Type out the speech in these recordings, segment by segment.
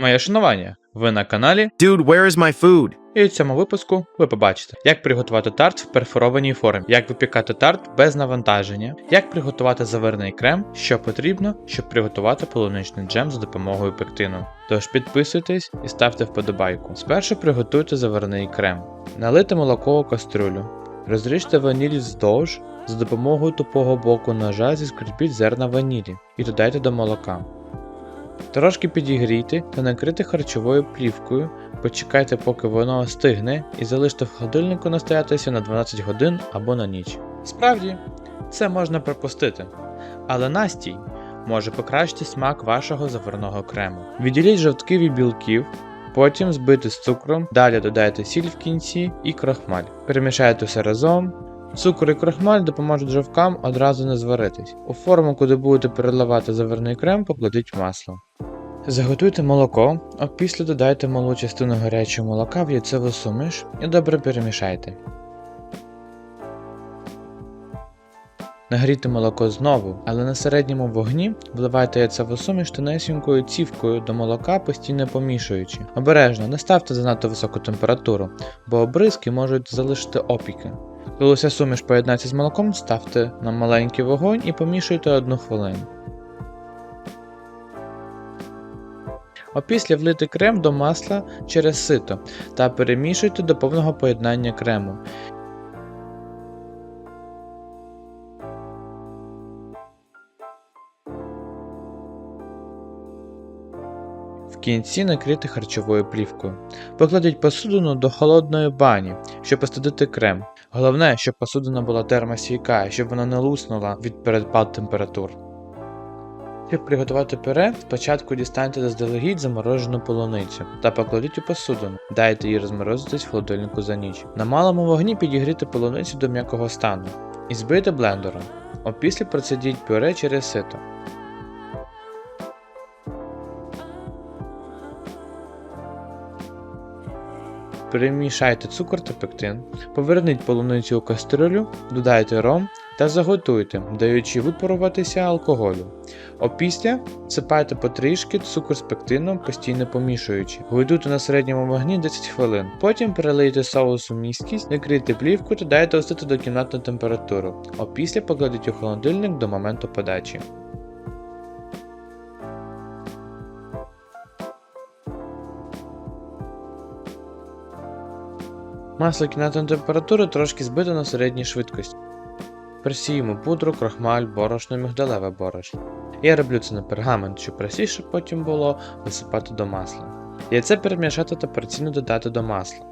Моє шанування. Ви на каналі, Dude, where is my food? і у цьому випуску ви побачите, як приготувати тарт в перфорованій формі, як випікати тарт без навантаження, як приготувати заварений крем, що потрібно, щоб приготувати полуничний джем за допомогою пектину. Тож підписуйтесь і ставте вподобайку. Спершу приготуйте заварений крем. Налийте молоко у кастрюлю. Розріжте ваніль вздовж, за допомогою тупого боку ножа зіскріпіть зерна ванілі і додайте до молока. Трошки підігрійте та накрити харчовою плівкою, почекайте, поки воно остигне, і залиште в холодильнику настоятися на 12 годин або на ніч. Справді, це можна пропустити, але настій може покращити смак вашого заварного крему. Відділіть жовтки від білків, потім збити з цукром, далі додайте сіль в кінці і крохмаль. Перемішайте все разом. Цукор і крохмаль допоможуть жовткам одразу не зваритись. У форму, куди будете переливати заварний крем, покладіть масло. Заготуйте молоко, а після додайте малу частину гарячого молока в яйцеву суміш і добре перемішайте. Нагрійте молоко знову, але на середньому вогні вливайте яйцеву суміш тонесенькою цівкою до молока, постійно помішуючи. Обережно, не ставте занадто високу температуру, бо обризки можуть залишити опіки. Коли вся суміш поєднається з молоком, ставте на маленький вогонь і помішуйте одну хвилину. Опісля влити крем до масла через сито та перемішуйте до повного поєднання крему. В кінці накрити харчовою плівкою. Покладіть посудину до холодної бані, щоб остудити крем. Головне, щоб посудина була термостійка, щоб вона не луснула від передпад температур. Щоб приготувати пюре, спочатку дістаньте заздалегідь заморожену полуницю та покладіть у посудину. Дайте їй розморозитись в холодильнику за ніч. На малому вогні підігріти полуницю до м'якого стану і збийте блендером. Опісля процедіть пюре через сито. Перемішайте цукор та пектин, поверніть полуницю у кастрюлю, додайте ром та заготуйте, даючи випаруватися алкоголю. Опісля всипайте потрішки цукор з пектином, постійно помішуючи. Гойдуйте на середньому вогні 10 хвилин. Потім перелийте соус у міскість, накрийте плівку та дайте остити до кімнатної температури. Опісля покладіть у холодильник до моменту подачі. Масло кімнатної температури трошки збито на середній швидкості. Просіємо пудру, крохмаль, борошно, мігдалеве борошно. Я роблю це на пергамент, щоб простіше потім було висипати до масла. Яйце перемішати та порційно додати до масла.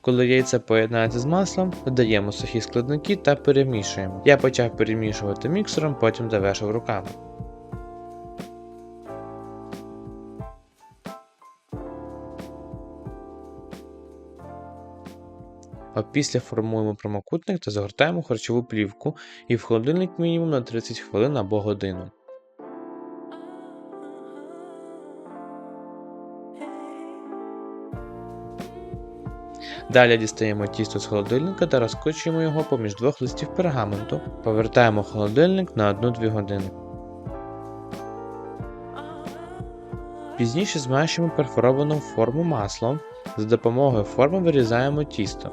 Коли яйце поєднається з маслом, додаємо сухі складники та перемішуємо. Я почав перемішувати міксером, потім завершив руками. А після формуємо прямокутник та загортаємо харчову плівку і в холодильник мінімум на 30 хвилин або годину. Далі дістаємо тісто з холодильника та розкочуємо його поміж двох листів пергаменту, повертаємо холодильник на 1-2 години. Пізніше змащуємо перфоровану форму маслом. За допомогою форми вирізаємо тісто.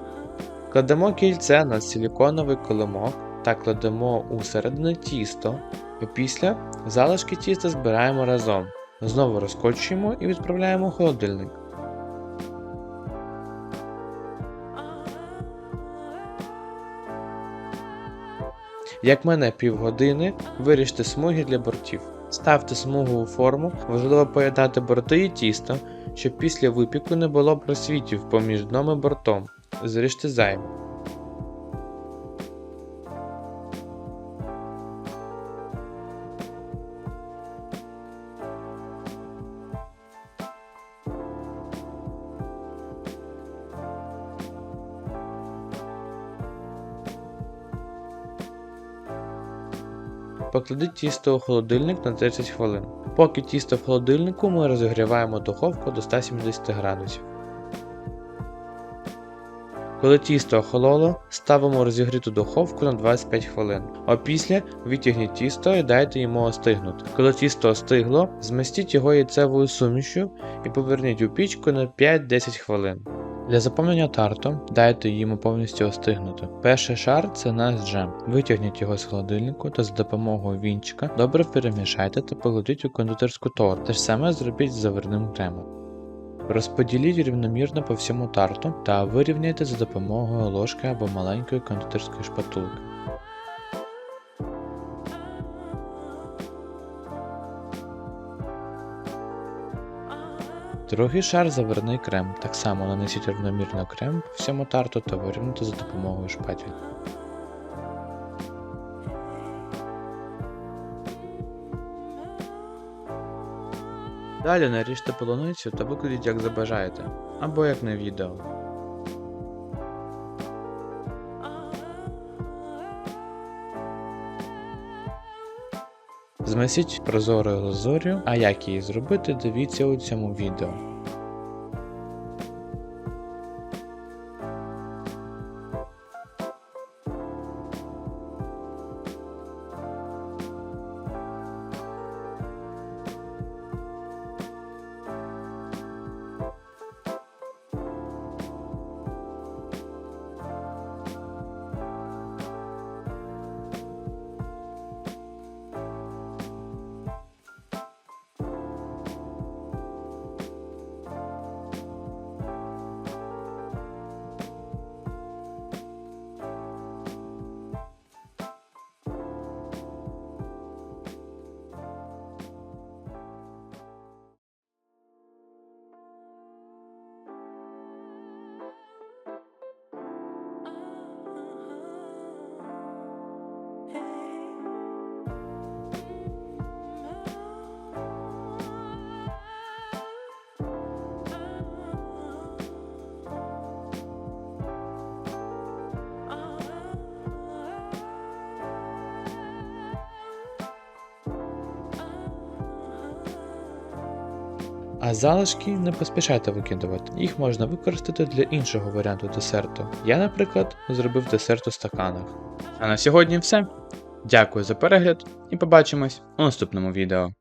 Кладемо кільце на силіконовий колимок та кладемо у середину тісто. Опісля залишки тіста збираємо разом. Знову розкочуємо і відправляємо у холодильник. Як мене півгодини, виріжте смуги для бортів. Ставте смугу у форму, важливо поєднати борти і тісто, щоб після випіку не було просвітів поміж дном і бортом. Зріжте зайве. Покладіть тісто у холодильник на 30 хвилин. Поки тісто в холодильнику, ми розігріваємо духовку до 170 градусів. Коли тісто охололо, ставимо розігріту духовку на 25 хвилин. Опісля витягніть тісто і дайте йому остигнути. Коли тісто остигло, змістіть його яйцевою сумішю і поверніть у пічку на 5-10 хвилин. Для заповнення тарту дайте йому повністю остигнути. Перший шар це наш джем. Витягніть його з холодильнику та за допомогою вінчика добре перемішайте та покладіть у кондитерську торт. Те ж саме зробіть з заварним кремом. Розподіліть рівномірно по всьому тарту та вирівняйте за допомогою ложки або маленької кондитерської шпатулки. Другий шар заварний крем. Так само нанесіть рівномірно крем по всьому тарту та вирівняйте за допомогою шпатель. Далі наріжте полуницю та викладіть як забажаєте, або як на відео. Змесіть прозорою лазур'ю, а як її зробити, дивіться у цьому відео. А залишки не поспішайте викидувати, їх можна використати для іншого варіанту десерту. Я, наприклад, зробив десерт у стаканах. А на сьогодні все. Дякую за перегляд і побачимось у наступному відео.